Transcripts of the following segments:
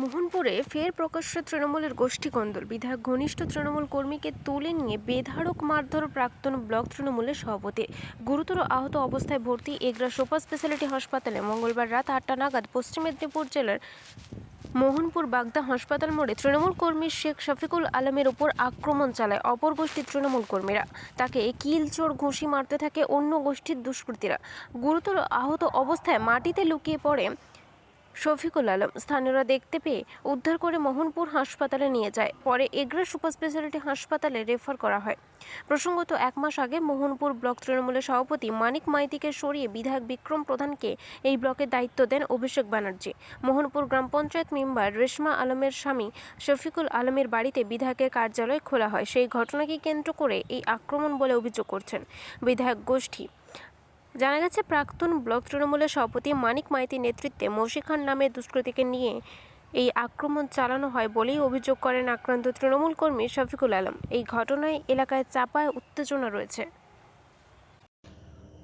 মোহনপুরে ফের প্রকাশ্যে তৃণমূলের গোষ্ঠী কন্দল বিধায়ক ঘনিষ্ঠ তৃণমূল কর্মীকে তুলে নিয়ে বেধারক মারধর প্রাক্তন ব্লক তৃণমূলের সভাপতি। গুরুতর আহত অবস্থায় ভর্তি এগরা সুপার স্পেশালিটি হাসপাতালে মঙ্গলবার রাত আটটা নাগাদ পশ্চিম মেদিনীপুর জেলার মোহনপুর বাগদা হাসপাতাল মোড়ে তৃণমূল কর্মী শেখ শফিকুল আলমের উপর আক্রমণ চালায় অপর গোষ্ঠীর তৃণমূল কর্মীরা। তাকে কিলচোর ঘুষি মারতে থাকে অন্য গোষ্ঠীর দুষ্কৃতীরা। গুরুতর আহত অবস্থায় মাটিতে লুকিয়ে পড়ে শফিকুল আলম স্থানীয়রা দেখতে পেয়ে উদ্ধার করে মোহনপুর হাসপাতালে নিয়ে যায়। পরে এগরা সুপার স্পেশালিটি হাসপাতালে রেফার করা হয়। প্রসঙ্গত, এক মাস আগে মোহনপুর ব্লক তৃণমূলের সভাপতি মানিক মাইতিকে সরিয়ে বিধায়ক বিক্রম প্রধানকে এই ব্লকের দায়িত্ব দেন অভিষেক ব্যানার্জি। মোহনপুর গ্রাম পঞ্চায়েত মেম্বার রেশমা আলমের স্বামী শফিকুল আলমের বাড়িতে বিধায়কের কার্যালয় খোলা হয়। সেই ঘটনাকে কেন্দ্র করে এই আক্রমণ বলে অভিযোগ করছেন বিধায়ক গোষ্ঠী। জানা গেছে, প্রাক্তন ব্লক তৃণমূলের সভাপতি মানিক মাইতির নেতৃত্বে মৌসি খান নামের দুষ্কৃতীকে নিয়ে এই আক্রমণ চালানো হয় বলেই অভিযোগ করেন আক্রান্ত তৃণমূল কর্মী শফিকুল আলম। এই ঘটনায় এলাকায় চাপায় উত্তেজনা রয়েছে।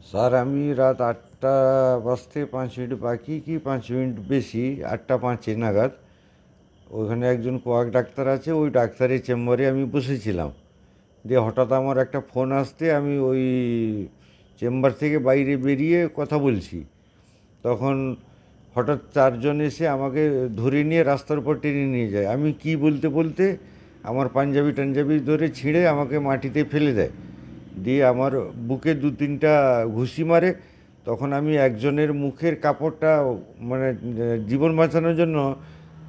স্যার, আমি রাত আটটা বাজতে পাঁচ মিনিট বাকি কি পাঁচ মিনিট বেশি? আটটা পাঁচে নাগাদ। ওখানে একজন কোয়াক ডাক্তার আছে, ওই ডাক্তারের চেম্বারে আমি বসেছিলাম। দিয়ে হঠাৎ আমার একটা ফোন আসতে আমি ওই চেম্বার থেকে বাইরে বেরিয়ে কথা বলছি। তখন হঠাৎ চারজন এসে আমাকে ধরে নিয়ে রাস্তার উপর টেনে নিয়ে যায়। আমি কি বলতে বলতে আমার পাঞ্জাবি টাঞ্জাবি ধরে ছিঁড়ে আমাকে মাটিতে ফেলে দেয়। দিয়ে আমার বুকে দু তিনটা ঘুষি মারে। তখন আমি একজনের মুখের কাপড়টা মানে জীবন বাঁচানোর জন্য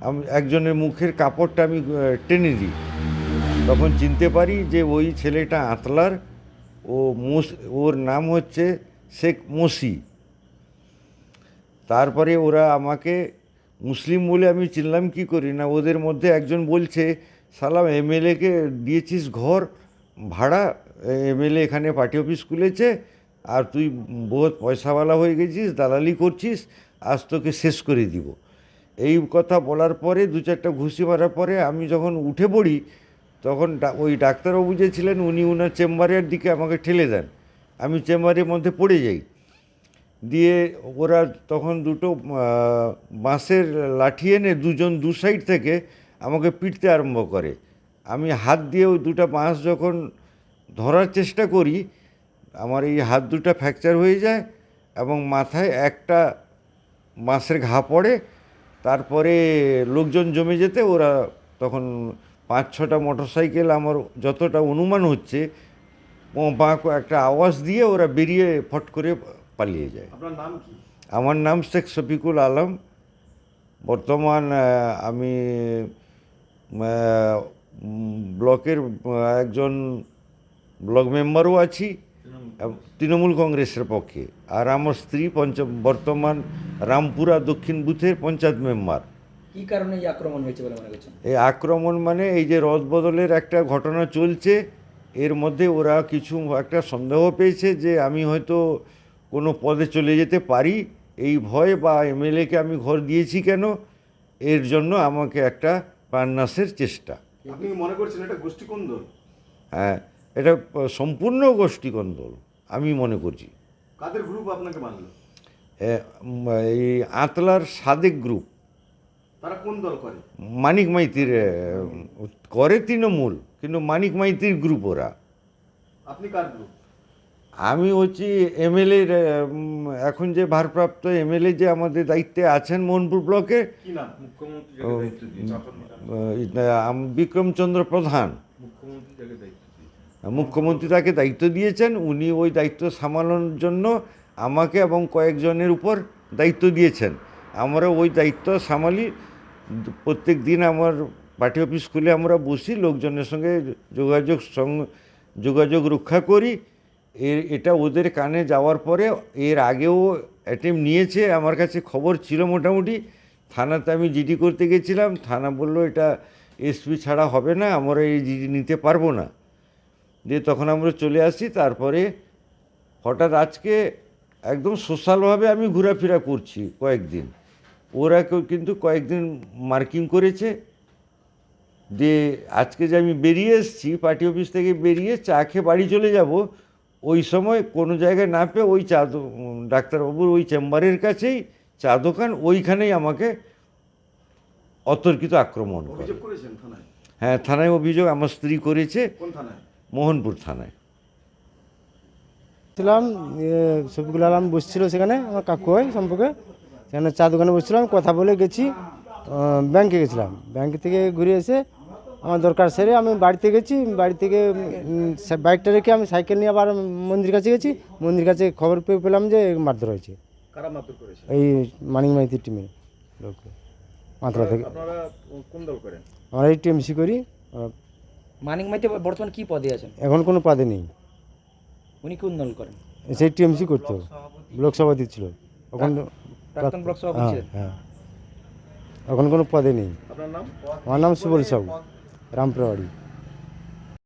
আমি একজনের মুখের কাপড়টা আমি টেনে দিই। তখন চিনতে পারি যে ওই ছেলেটা আতলার। ও মোস, ওর নাম হচ্ছে শেখ মসি। তারপরে ওরা আমাকে মুসলিম বলে আমি চিনলাম কি করি না, ওদের মধ্যে একজন বলছে, সালাম এমএলএকে দিয়েছিস ঘর? ভাড়া? এমএলএ এখানে পার্টি অফিস খুলেছে, আর তুই বহুত পয়সাওয়ালা হয়ে গেছিস, দালালি করছিস, আজ তোকে শেষ করে দিব। এই কথা বলার পরে দু চারটা ঘুষি মারার পরে আমি যখন উঠে পড়ি তখন ওই ডাক্তারবাবু যে ছিলেন উনি ওনার চেম্বারের দিকে আমাকে ঠেলে দেন। আমি চেম্বারের মধ্যে পড়ে যাই। দিয়ে ওরা তখন দুটো বাঁশের লাঠি এনে দুজন দু সাইড থেকে আমাকে পিটতে আরম্ভ করে। আমি হাত দিয়ে ওই দুটো বাঁশ যখন ধরার চেষ্টা করি, আমার এই হাত দুটো ফ্র্যাকচার হয়ে যায় এবং মাথায় একটা বাঁশের ঘা পড়ে। তারপরে লোকজন জমে যেতে ওরা তখন পাঁচ ছটা মোটরসাইকেল আমার যতটা অনুমান হচ্ছে বাঁক একটা আওয়াজ দিয়ে ওরা বেরিয়ে ফট করে পালিয়ে যায়। আমার নাম শেখ শফিকুল আলম। বর্তমান আমি ব্লকের একজন ব্লক মেম্বারও আছি তৃণমূল কংগ্রেসের। পক্ষে। আর আমার স্ত্রী পঞ্চ বর্তমান রামপুরা দক্ষিণ বুথের পঞ্চায়েত মেম্বার। কি কারণে এই আক্রমণ হয়েছে বলে মনে করছেন? এই আক্রমণ মানে এই যে রদ বদলের একটা ঘটনা চলছে এর মধ্যে ওরা কিছু একটা সন্দেহ পেয়েছে যে আমি হয়তো কোনো পদে চলে যেতে পারি। এই ভয় বা এমএলএকে আমি ঘর দিয়েছি কেন? এর জন্য আমাকে একটা প্রাণনাশের চেষ্টা। আপনি মনে করছেন এটা গোষ্ঠী কোন্দল হ্যাঁ এটা সম্পূর্ণ গোষ্ঠীকন্দল আমি মনে করছি। কাদের গ্রুপ আপনাকে মানলো? এই আতলার সাদেক গ্রুপ তারা কোন দল করে? মানিক মাইতির করে তৃণমূল কিন্তু মানিক মাইতির গ্রুপ ওরা। আপনি কার গ্রুপ আমি হচ্ছি এমএলএ এখন যে ভারপ্রাপ্ত এমএলএ যে আমাদের দায়িত্বে আছেন মোহনপুর ব্লকে বিক্রমচন্দ্র প্রধান। মুখ্যমন্ত্রী তাকে দায়িত্ব দিয়েছেন উনি ওই দায়িত্ব সামলানোর জন্য আমাকে এবং কয়েকজনের উপর দায়িত্ব দিয়েছেন। আমরা ওই দায়িত্ব সামালি, প্রত্যেক দিন আমার পার্টি অফিস খুলে আমরা বসি, লোকজনের সঙ্গে যোগাযোগ যোগাযোগ রক্ষা করি। এর, এটা ওদের কানে যাওয়ার পরে এর আগেও অ্যাটেম্প নিয়েছে, আমার কাছে খবর ছিল মোটামুটি। থানাতে আমি জিডি করতে গেছিলাম, থানা বলল এটা এসপি ছাড়া হবে না, আমরা এই জিডি নিতে পারব না। দিয়ে তখন আমরা চলে আসি, তারপরে হঠাৎ আজকে একদম সোশ্যালভাবে আমি ঘোরাফেরা করছি কয়েকদিন। ওরা কেউ কিন্তু কয়েকদিন মার্কিং করেছে দিয়ে আজকে যে আমি বেরিয়ে এসেছি পার্টি অফিস থেকে বেরিয়ে চা খেয়ে বাড়ি চলে যাব ওই সময় কোনো জায়গায় না পেয়ে ওই চা দো- ডাক্তারবাবুর ওই চেম্বারের কাছেই চা দোকান ওইখানেই আমাকে অতর্কিত আক্রমণ করে। অভিযোগ করেছেন থানায়? হ্যাঁ থানায় অভিযোগ আমার স্ত্রী করেছে। মোহনপুর থানায়। ছিলাম শফিকুল আলম বসছিল সেখানে আমার কাকু হয় সম্পর্কে। সেখানে চা দোকানে বসছিলাম কথা বলে গেছি ব্যাংকে গেছিলাম। ব্যাংক থেকে ঘুরে এসে আমার দরকার সেরে আমি বাড়িতে গেছি বাড়ি থেকে বাইকটা রেখে আমি সাইকেল নিয়ে আবার মন্দির কাছে গেছি। মন্দির কাছে খবর পেয়ে পেলাম যে মারধর হয়েছে। এই মানিক মাইতির টিমে লোক। মাত্রা থেকে। আপনারা কোন দল করেন? আমরা এই টিএমসি করি। মানিক মাইতি বর্তমান কি পদে আছেন? এখন কোনো পদে নেই। উনি কোন দল করেন? সেই টিএমসি করতো। ব্লক সভাপতি ছিল। এখন প্রাক্তন ব্লক সভাপতি হ্যাঁ ছিলেন। হ্যাঁ। এখন কোনো পদে নেই। আপনার নাম? আমার নাম সুবল সাহু রামপুরবাড়ি